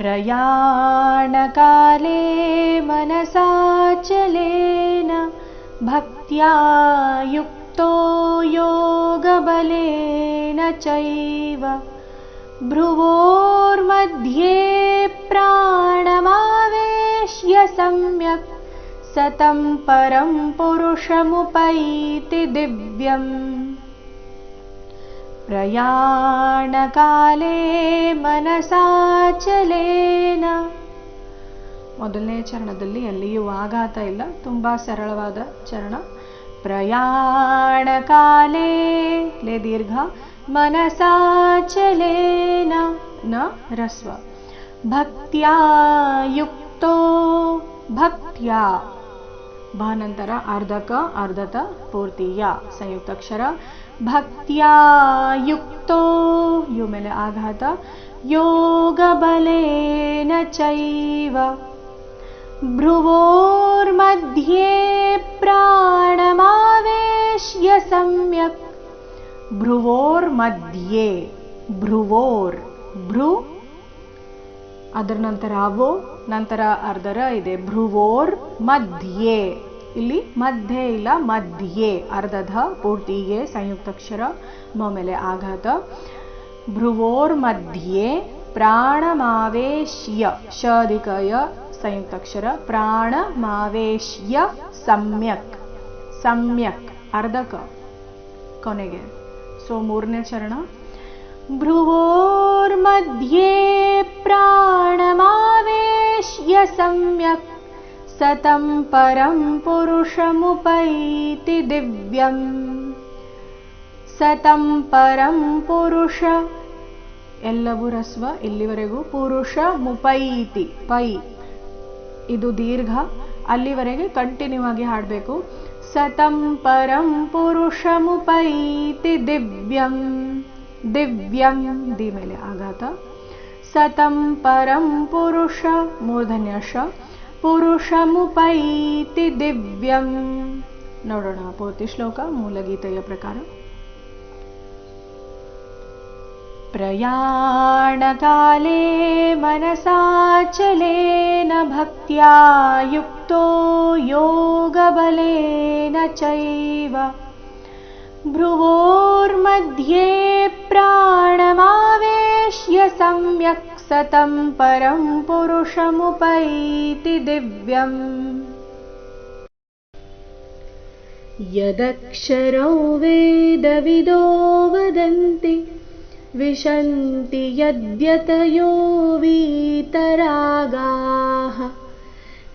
प्रयाणकाले मनसाचलेन भक्त्या युक्तो योगबलेन चैव भ्रुवोर्मध्ये प्राणमावेश्य सम्यक् सतं परं पुरुषमुपैति दिव्यम् ಪ್ರಯಾಣಕಾಲೇ ಮನಸಾಚಲೇನ. ಮೊದಲನೇ ಚರಣದಲ್ಲಿ ಎಲ್ಲಿಯೂ ಆಘಾತ ಇಲ್ಲ. ತುಂಬ ಸರಳವಾದ ಚರಣ. ಪ್ರಯಾಣಕಾಲೇ ಲೇ ದೀರ್ಘ ಮನಸಾಚಲೇನ ನ ರಸ್ವ. ಭಕ್ತ್ಯಾ ಯುಕ್ತೋ ಭಕ್ತ್ಯಾ. ಭ ನಂತರ ಅರ್ಧಕ ಅರ್ಧತ ಪೂರ್ತಿಯ. ಸಂಯುಕ್ತಾಕ್ಷರ ಭಕ್ತ್ಯಾ ಯು ಮೇಲೆ ಆಘಾತ ಯೋಗಬಲೇನ ಚೈವ, ಭ್ರುವೋರ್ಮಧ್ಯೆ ಪ್ರಾಣಮಾವೇಶ್ಯ ಸಮ್ಯಕ್, ಭ್ರುವೋರ್ಮಧ್ಯೆ, ಭ್ರುವೋರ್, ಭ್ರು, ಅದರ ನಂತರ ಅವೋ, ನಂತರ ಅರ್ಧರ ಇದೆ ಭ್ರುವೋರ್ ಮಧ್ಯೆ ಇಲ್ಲಿ ಮಧ್ಯೆ ಇಲ್ಲ, ಮಧ್ಯೆ. ಅರ್ಧಧ, ಪೂರ್ತಿಗೆ ಸಂಯುಕ್ತಾಕ್ಷರ ಮ ಮೇಲೆ ಆಘಾತ. ಭ್ರುವೋರ್ ಮಧ್ಯೆ ಪ್ರಾಣಮಾವೇಶ್ಯ ಶಧಿಕಯ ಸಂಯುಕ್ತಾಕ್ಷರ ಪ್ರಾಣಮಾವೇಶ್ಯ ಸಮ್ಯಕ್. ಸಮ್ಯಕ್, ಅರ್ಧಕ ಕೊನೆಗೆ. ಸೊ, ಮೂರನೇ ಚರಣ. ಭ್ರುವೋರ್ ಮಧ್ಯೆ, ಪ್ರಾಣ ಮಾವೇಶ್ಯ, ಸಮ್ಯಕ್. सतं परं पुरुषमुपैति दिव्यम् ಸತಂ ಪರಂ ಪುರುಷ ಎಲ್ಲವೂ ರಸ್ವ ಇಲ್ಲಿವರೆಗೂ ಪುರುಷ ಮುಪೈತಿ ಪೈ ಇದು ದೀರ್ಘ ಅಲ್ಲಿವರೆಗೆ ಕಂಟಿನ್ಯೂ ಆಗಿ ಹಾಡಬೇಕು ಸತಂ ಪರಂ ಪುರುಷ ಮುಪೈತಿ ದಿವ್ಯಂ ದಿವ್ಯಂ ದಿ ಮೇಲೆ ಆಘಾತ ಸತಂ ಪರಂ ಪುರುಷ ಮೂರ್ಧನ್ಯಶ ಪುರುಷಮುಪೈತಿ पुरुषमुपैति दिव्यम्। नोडोण पूर्तिश्लोक मूलगीतयप्रकारम् प्रयाणकाले मनसाचलेन भक्त्या युक्तो योगबलेन चैव। भ्रुवोर्मध्ये प्राणमावेश्य सम्यक् सतं परं पुरुषमुपैति दिव्यम्। यदक्षरौ वेदविदो वदन्ति विशन्ति यद्यतयो वीतरागाः।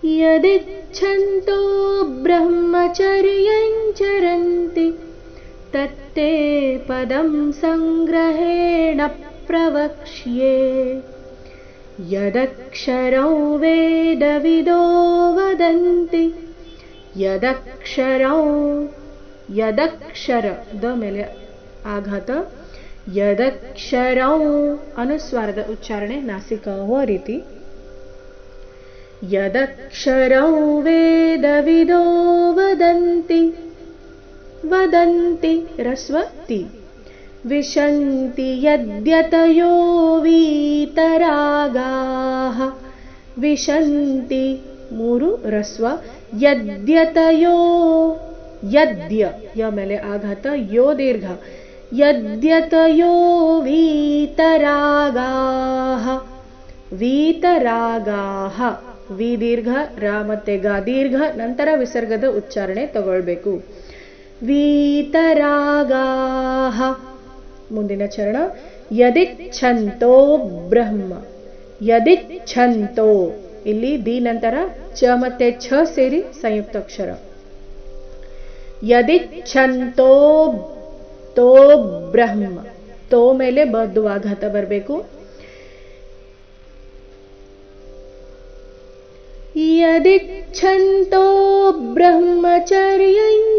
यदिच्छन्तो ब्रह्मचर्यं चरन्ति तत्ते पदं सङ्ग्रहेण प्रवक्ष्ये यदक्षरौ वेदविदो वदन्ति। यदक्षरौ यदक्षर द मेले आघात यदक्षरौ अनुस्वारद उच्चारणे नासिकावरिति यदक्षरौ वेदविदो वदन्ति वदन्ति रस्वति ವಿಶಂತಿ ಯದ್ಯತಯೋ ವೀತರಾಗಾಹ ವಿಶಂತಿ ಮೂರು ರಸ್ವ ಯದ್ಯತಯೋ ಯದ್ಯ ಯ ಮೇಲೆ ಆಘಾತ ಯೋ ದೀರ್ಘ ಯದ್ಯತಯೋ ವೀತರಾಗಾಹ ವೀತರಾಗಾಹ ವಿ ದೀರ್ಘ ರ ಗ ದೀರ್ಘ, ನಂತರ ವಿಸರ್ಗದ ಉಚ್ಚಾರಣೆ ತಗೊಳ್ಬೇಕು. ವೀತರಾಗಾಹ ಮುಂದಿನ ಚರಣ. ಯದಿಚ್ಛಂತೋ ಬ್ರಹ್ಮ. ಯದಿಚ್ಛಂತೋ. ಇಲ್ಲಿ ದಿ ನಂತರ ಚ ಮತ್ತೆ ಛ ಸೇರಿ ಸಂಯುಕ್ತ ಅಕ್ಷರ. ಯದಿಚ್ಛಂತೋ ತೋ ಬ್ರಹ್ಮ. ತೋ ಮೇಲೆ ಬದ್ದು ಆಘಾತ ಬರಬೇಕು. ಬ್ರಹ್ಮಚರ್ಯಂ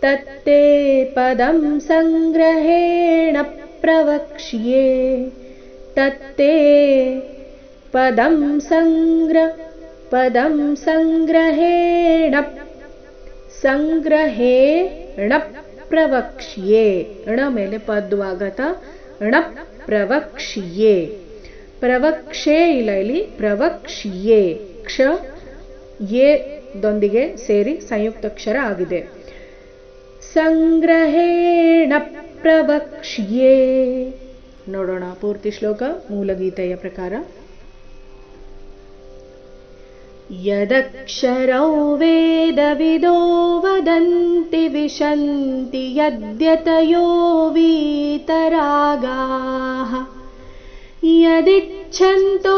ತತ್ತೇ ಪದಂ ಸಂಗ್ರಹೇಣ ಪ್ರವಕ್ಷ್ಯೆ ತತ್ತೇ ಪದಂ ಸಂಗ್ರ ಪದಂ ಸಂಗ್ರಹೇಣ ಸಂಗ್ರಹೇಣ ಪ್ರವಕ್ಷ್ಯೆ ಣ ಮೇಲೆ ಪದ್ವಾಗತ ಣ ಪ್ರವಕ್ಷ್ಯೆ। ಪ್ರವಕ್ಷೇ ಇಲ್ಲ ಇಲ್ಲಿ, ಪ್ರವಕ್ಷ್ಯೆ, ಕ್ಷ, ಎ ದೊಂದಿಗೆ ಸೇರಿ ಸಂಯುಕ್ತಕ್ಷರ ಆಗಿದೆ. ಸಂಗ್ರಹೇಣ ಪ್ರವಕ್ಷ್ಯೇ ನೋಡೋಣ ಪೂರ್ತಿ ಶ್ಲೋಕ ಮೂಲಗೀತೆಯ ಪ್ರಕಾರ यदक्षरौ वेदविदो वदन्ति विशन्ति यद्यतयो वीतरागाः यदिच्छन्तो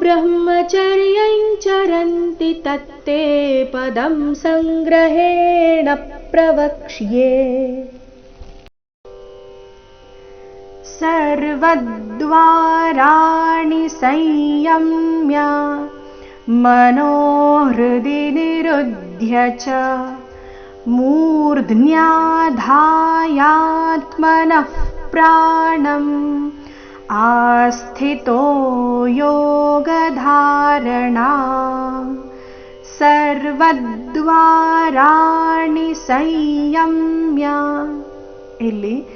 ब्रह्मचर्यं चरन्ति तत्ते पदं सङ्ग्रहेण प्रवक्ष्ये। सर्वद्वाराणि संयम्य मनोहृदि निरुध्य च मूर्ध्न्याधायात्मनः प्राणम् आस्थितो योगधारणा ಸರ್ವದ್ವಾರಾಣಿ ಸಂಯಮ್ಯ ಇಲ್ಲಿ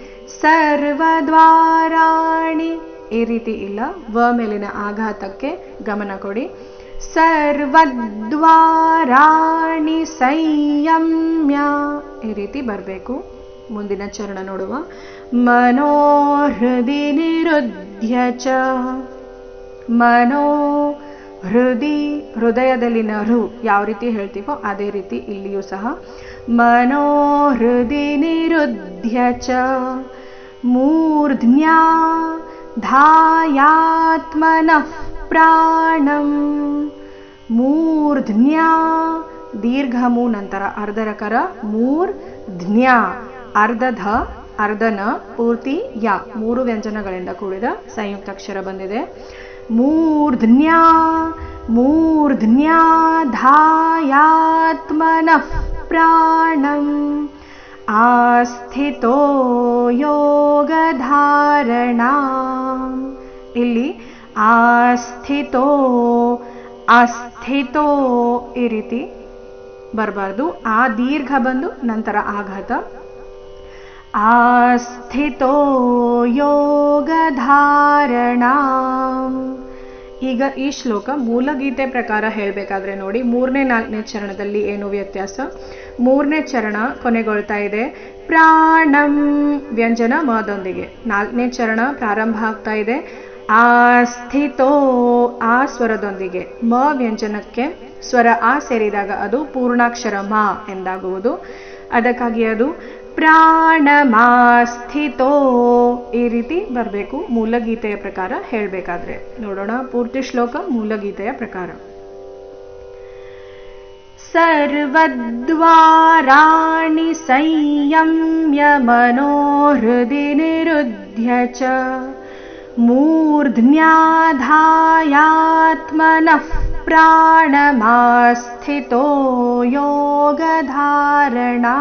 ಸರ್ವದ್ವಾರಾಣಿ ಈ ರೀತಿ ಇಲ್ಲ ವ ಮೇಲಿನ ಆಘಾತಕ್ಕೆ ಗಮನ ಕೊಡಿ ಸರ್ವದ್ವಾರಾಣಿ ಸಂಯಮ್ಯ ಈ ರೀತಿ ಬರಬೇಕು ಮುಂದಿನ ಚರಣ ನೋಡುವ. ಮನೋಹೃದಿ ನಿರುದ್ಯ ಚ. ಮನೋ ಹೃದಿ ಹೃದಯದಲ್ಲಿನ ನರು ಯಾವ ರೀತಿ ಹೇಳ್ತೀವೋ ಅದೇ ರೀತಿ ಇಲ್ಲಿಯೂ ಸಹ. ಮನೋಹೃದಿ ನಿರುದ್ಯ ಚ. ಮೂರ್ಧ್ನ್ಯಾ ಧಾಯಾತ್ಮನಃ ಪ್ರಾಣಂ. ಮೂರ್ಧ್ನ್ಯಾ ದೀರ್ಘ ಮೂ ನಂತರ ಅರ್ಧರಕರ ಮೂರ್ ಧ್ನ್ಯಾ ಅರ್ಧಧ ಅರ್ಧನ ಪೂರ್ತಿ ಯ ಮೂರು ವ್ಯಂಜನಗಳಿಂದ ಕೂಡಿದ ಸಂಯುಕ್ತಾಕ್ಷರ ಬಂದಿದೆ. ಮೂರ್ಧನ್ಯಾ ಮೂರ್ಧನ್ಯಾ ಧಾಯಾತ್ಮನ ಪ್ರಾಣಂ ಆಸ್ಥಿತೋ ಯೋಗಧಾರಣಾ. ಇಲ್ಲಿ ಆಸ್ಥಿತೋ, ಅಸ್ಥಿತೋ ಈ ರೀತಿ ಬರಬಾರ್ದು. ಆ ದೀರ್ಘ ಬಂದು ನಂತರ ಆಘಾತ. ಆಸ್ಥಿತೋ ಯೋಗಧಾರಣಾ. ಈಗ ಈ ಶ್ಲೋಕ ಮೂಲಗೀತೆ ಪ್ರಕಾರ ಹೇಳಬೇಕಾದ್ರೆ ನೋಡಿ, ಮೂರನೇ ನಾಲ್ಕನೇ ಚರಣದಲ್ಲಿ ಏನು ವ್ಯತ್ಯಾಸ? ಮೂರನೇ ಚರಣ ಕೊನೆಗೊಳ್ತಾ ಇದೆ, ಪ್ರಾಣಂ ವ್ಯಂಜನ ಮದೊಂದಿಗೆ ನಾಲ್ಕನೇ ಚರಣ ಪ್ರಾರಂಭ ಆಗ್ತಾ ಇದೆ, ಆಸ್ಥಿತೋ ಆ ಸ್ವರದೊಂದಿಗೆ. ಮ ವ್ಯಂಜನಕ್ಕೆ ಸ್ವರ ಆ ಸೇರಿದಾಗ ಅದು ಪೂರ್ಣಾಕ್ಷರ ಮ ಎಂದಾಗುವುದು. ಅದಕ್ಕಾಗಿ ಅದು ಪ್ರಾಣಮಾಸ್ಥಿತೋ ಈ ರೀತಿ ಬರಬೇಕು ಮೂಲಗೀತೆಯ ಪ್ರಕಾರ ಹೇಳಬೇಕಾದ್ರೆ ನೋಡೋಣ ಪೂರ್ತಿ ಶ್ಲೋಕ ಮೂಲಗೀತೆಯ ಪ್ರಕಾರ ಸರ್ವದ್ವಾರಾಣಿ ಸಂಯಮ್ಯ ಮನೋಹೃದಿ ನಿರುದ್ಯ ಚ ಮೂರ್ಧ್ನ್ಯಾಧಾಯಾತ್ಮನಃ प्राणमास्थितो योगधारणा।